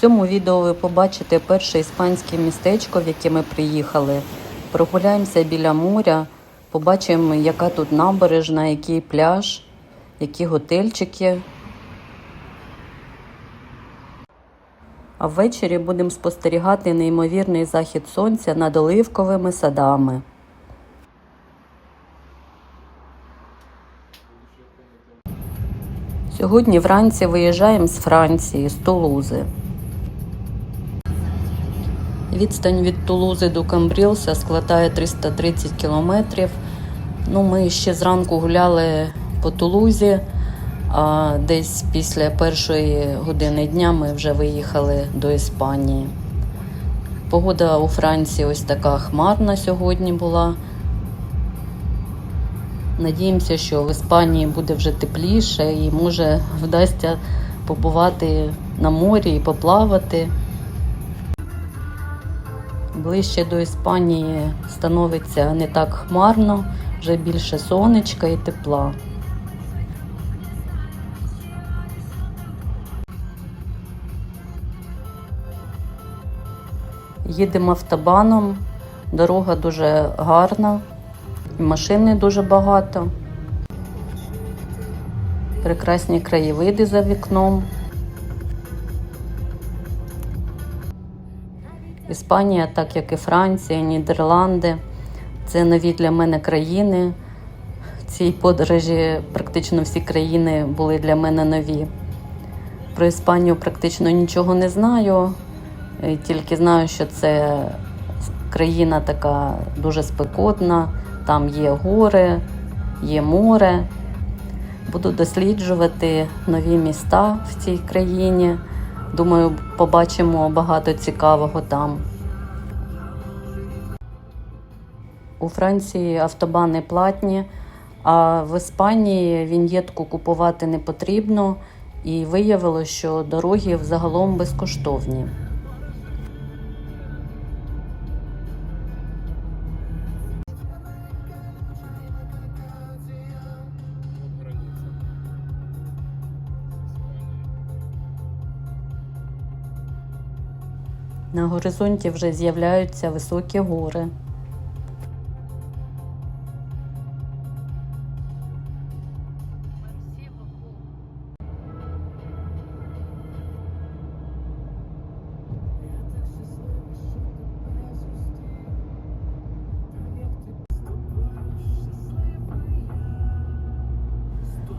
В цьому відео ви побачите перше іспанське містечко, в яке ми приїхали. Прогуляємося біля моря, побачимо, яка тут набережна, який пляж, які готельчики. А ввечері будемо спостерігати неймовірний захід сонця над оливковими садами. Сьогодні вранці виїжджаємо з Франції, з Тулузи. Відстань від Тулузи до Камбрілса складає 330 кілометрів. Ну, ми ще зранку гуляли по Тулузі, а десь після першої години дня ми вже виїхали до Іспанії. Погода у Франції ось така хмарна сьогодні була. Надіємося, що в Іспанії буде вже тепліше і може вдасться побувати на морі і поплавати. Ближче до Іспанії становиться не так хмарно, вже більше сонечка і тепла. Їдемо автобаном, дорога дуже гарна, і машин дуже багато. Прекрасні краєвиди за вікном. Іспанія, так як і Франція, Нідерланди. Це нові для мене країни. В цій подорожі практично всі країни були для мене нові. Про Іспанію практично нічого не знаю, е, тільки знаю, що це країна така дуже спекотна, там є гори, є море. Буду досліджувати нові міста в цій країні. Думаю, побачимо багато цікавого там. У Франції автобани платні, а в Іспанії він'єтку купувати не потрібно, і виявилося, що дороги взагалом безкоштовні. На горизонті вже з'являються високі гори.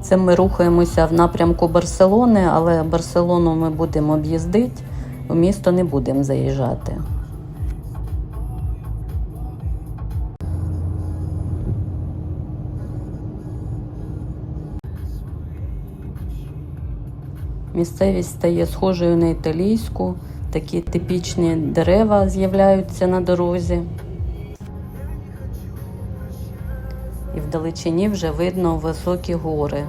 Це ми рухаємося в напрямку Барселони, але Барселону ми будемо об'їздити, у місто не будемо заїжджати. Місцевість стає схожою на італійську, такі типічні дерева з'являються на дорозі. І вдалечині вже видно високі гори.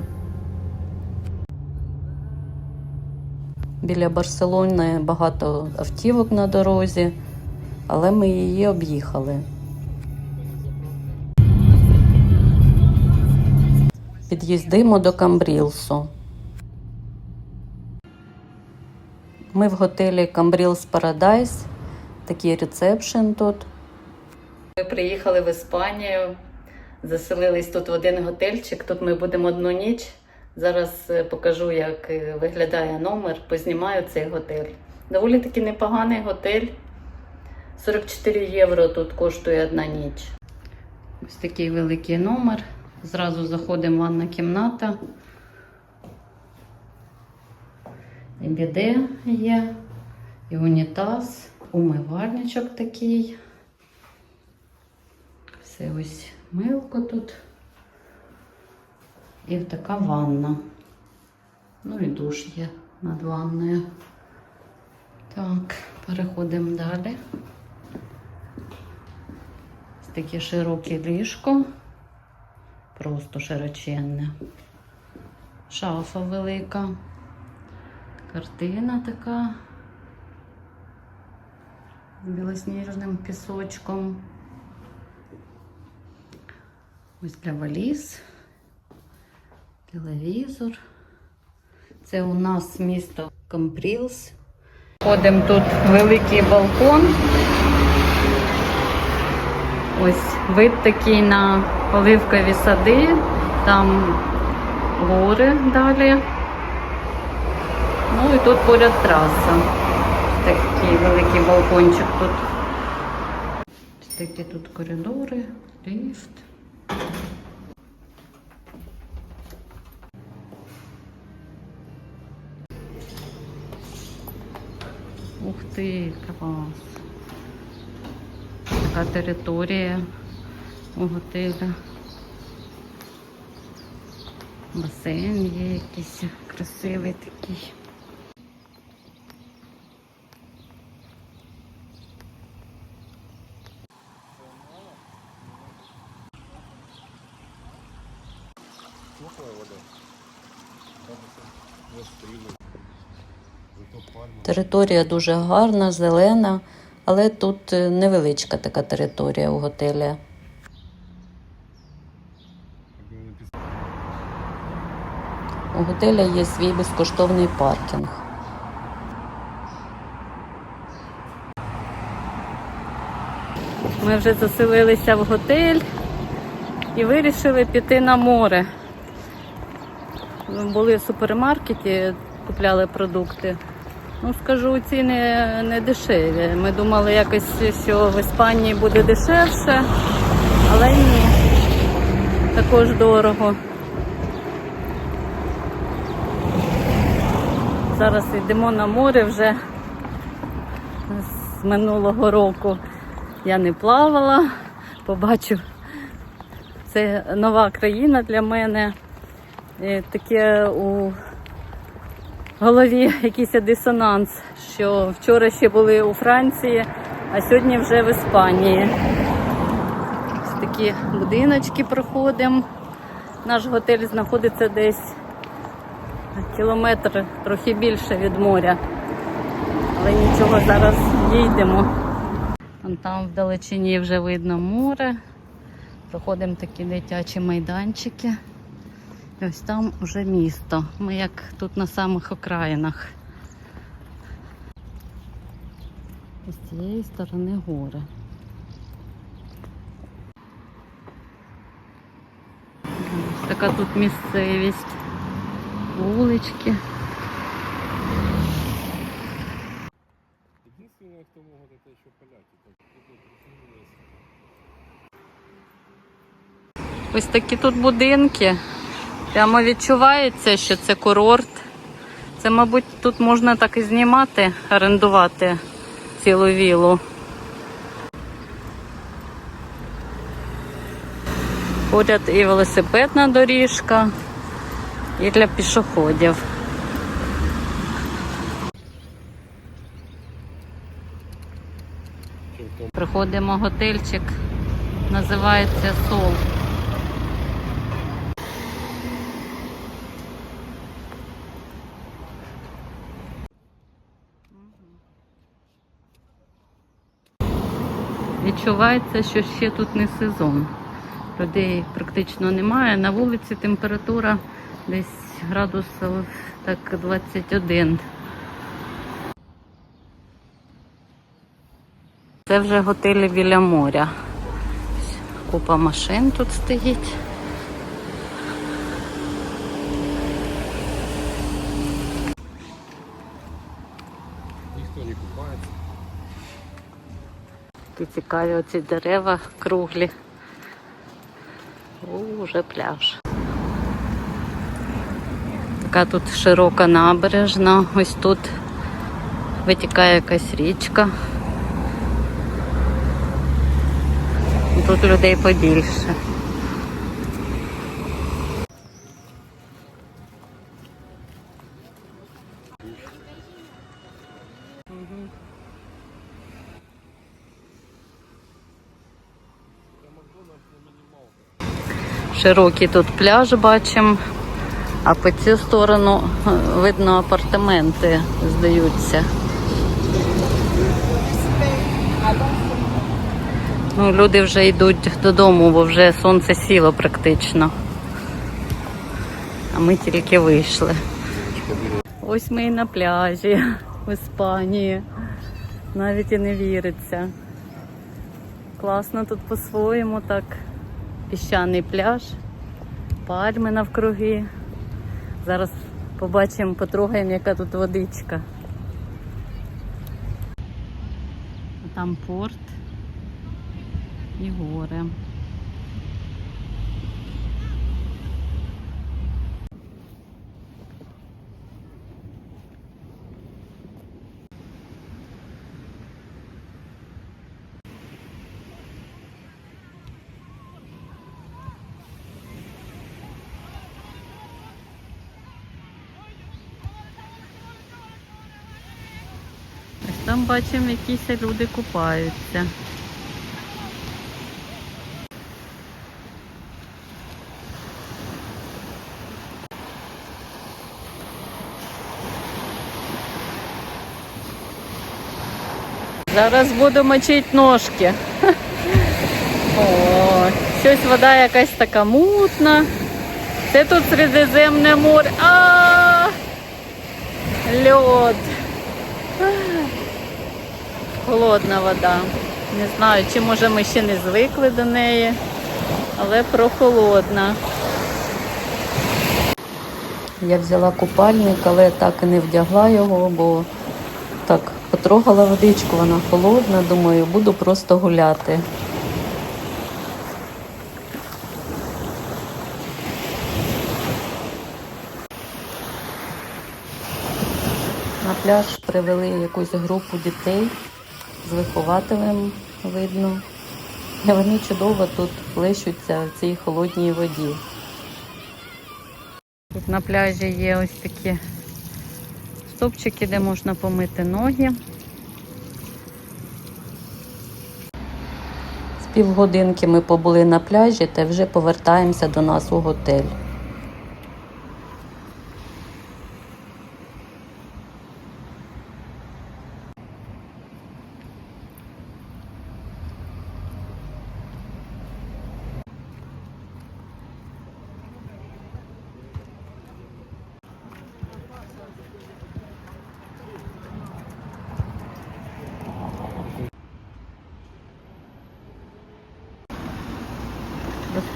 Біля Барселони багато автівок на дорозі, але ми її об'їхали. Під'їздимо до Камбрілсу. Ми в готелі Камбрілс Парадайс. Такий рецепшн тут. Ми приїхали в Іспанію, заселились тут в один готельчик. Тут ми будемо одну ніч. Зараз е, покажу, як е, виглядає номер, познімаю цей готель. Доволі таки непоганий готель. 44 євро тут коштує одна ніч. Ось такий великий номер. Зразу заходимо в ванна кімната. І біде є, і унітаз, умивальничок такий. Все ось милко тут. І така ванна. Ну і душ є над ванною. Так, переходимо далі. Ось таке широке ліжко. Просто широченне. Шафа велика. Картина така з білосніжним пісочком. Ось для валіз, телевізор. Це у нас місто Кампрілс. Ходимо тут великий балкон. Ось вид такий на оливкові сади, там гори далі. Ну і тут поряд траса. Такий великий балкончик тут. Такі тут коридори, ліфт. Ти, клас. Така територія у готелі. Басейн є якийсь красивий такий. Територія дуже гарна, зелена, але тут е, невеличка така територія у готелі. У готеля є свій безкоштовний паркінг. Ми вже заселилися в готель і вирішили піти на море. Були в супермаркеті, купляли продукти. Ну, скажу, ціни не дешеві. Ми думали якось, що в Іспанії буде дешевше, але ні. Також дорого. Зараз йдемо на море вже з минулого року. Я не плавала, побачив, це нова країна для мене. Таке у голові якийсь дисонанс, що вчора ще були у Франції, а сьогодні вже в Іспанії. Ось такі будиночки проходимо. Наш готель знаходиться десь кілометр трохи більше від моря. Але нічого, зараз їдемо. Вон там вдалечині вже видно море. Проходимо такі дитячі майданчики. І ось там вже місто. Ми як тут на самих окраїнах. З цієї сторони гори. Ось така тут місцевість. Вулички. Единственное, кто могут, это еще поляки. Ось такі тут будинки. Прямо відчувається, що це курорт. Це, мабуть, тут можна так і знімати, орендувати цілу вілу. Поряд і велосипедна доріжка, і для пішоходів. Приходимо в готельчик, називається Сол. Відчувається, що ще тут не сезон. Людей практично немає. На вулиці температура десь градусів так 21. Це вже готелі біля моря. Купа машин тут стоїть. никто не купается. Такі цікаві оці дерева круглі. О, вже пляж. Така тут широка набережна. Ось тут витікає якась річка. Тут людей побільше. Широкий тут пляж бачимо, а по цю сторону е, видно апартаменти здаються. Ну, люди вже йдуть додому, бо вже сонце сіло практично. А ми тільки вийшли. Ось ми і на пляжі. в Іспанії. Навіть і не віриться. Класно тут по-своєму так. Піщаний пляж, пальми навкруги. Зараз побачимо, потрогаємо, яка тут водичка. Там порт і гори. Там бачимо, якісь люди купаються. Зараз буду мочити ножки. О, щось вода якась така мутна. Це тут Середземне море. А, льод. Холодна вода. Не знаю, чи може ми ще не звикли до неї, але прохолодна. Я взяла купальник, але так і не вдягла його, бо так потрогала водичку, вона холодна. Думаю, буду просто гуляти. На пляж привели якусь групу дітей з вихователем видно. І вони чудово тут плещуться в цій холодній воді. Тут на пляжі є ось такі стопчики, де можна помити ноги. З півгодинки ми побули на пляжі та вже повертаємося до нас у готель.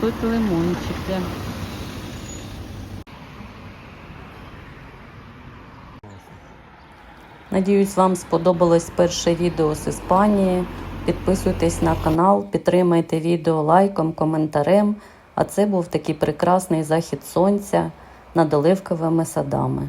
Ростуть лимончики. Надіюсь, вам сподобалось перше відео з Іспанії. Підписуйтесь на канал, підтримайте відео лайком, коментарем. А це був такий прекрасний захід сонця над оливковими садами.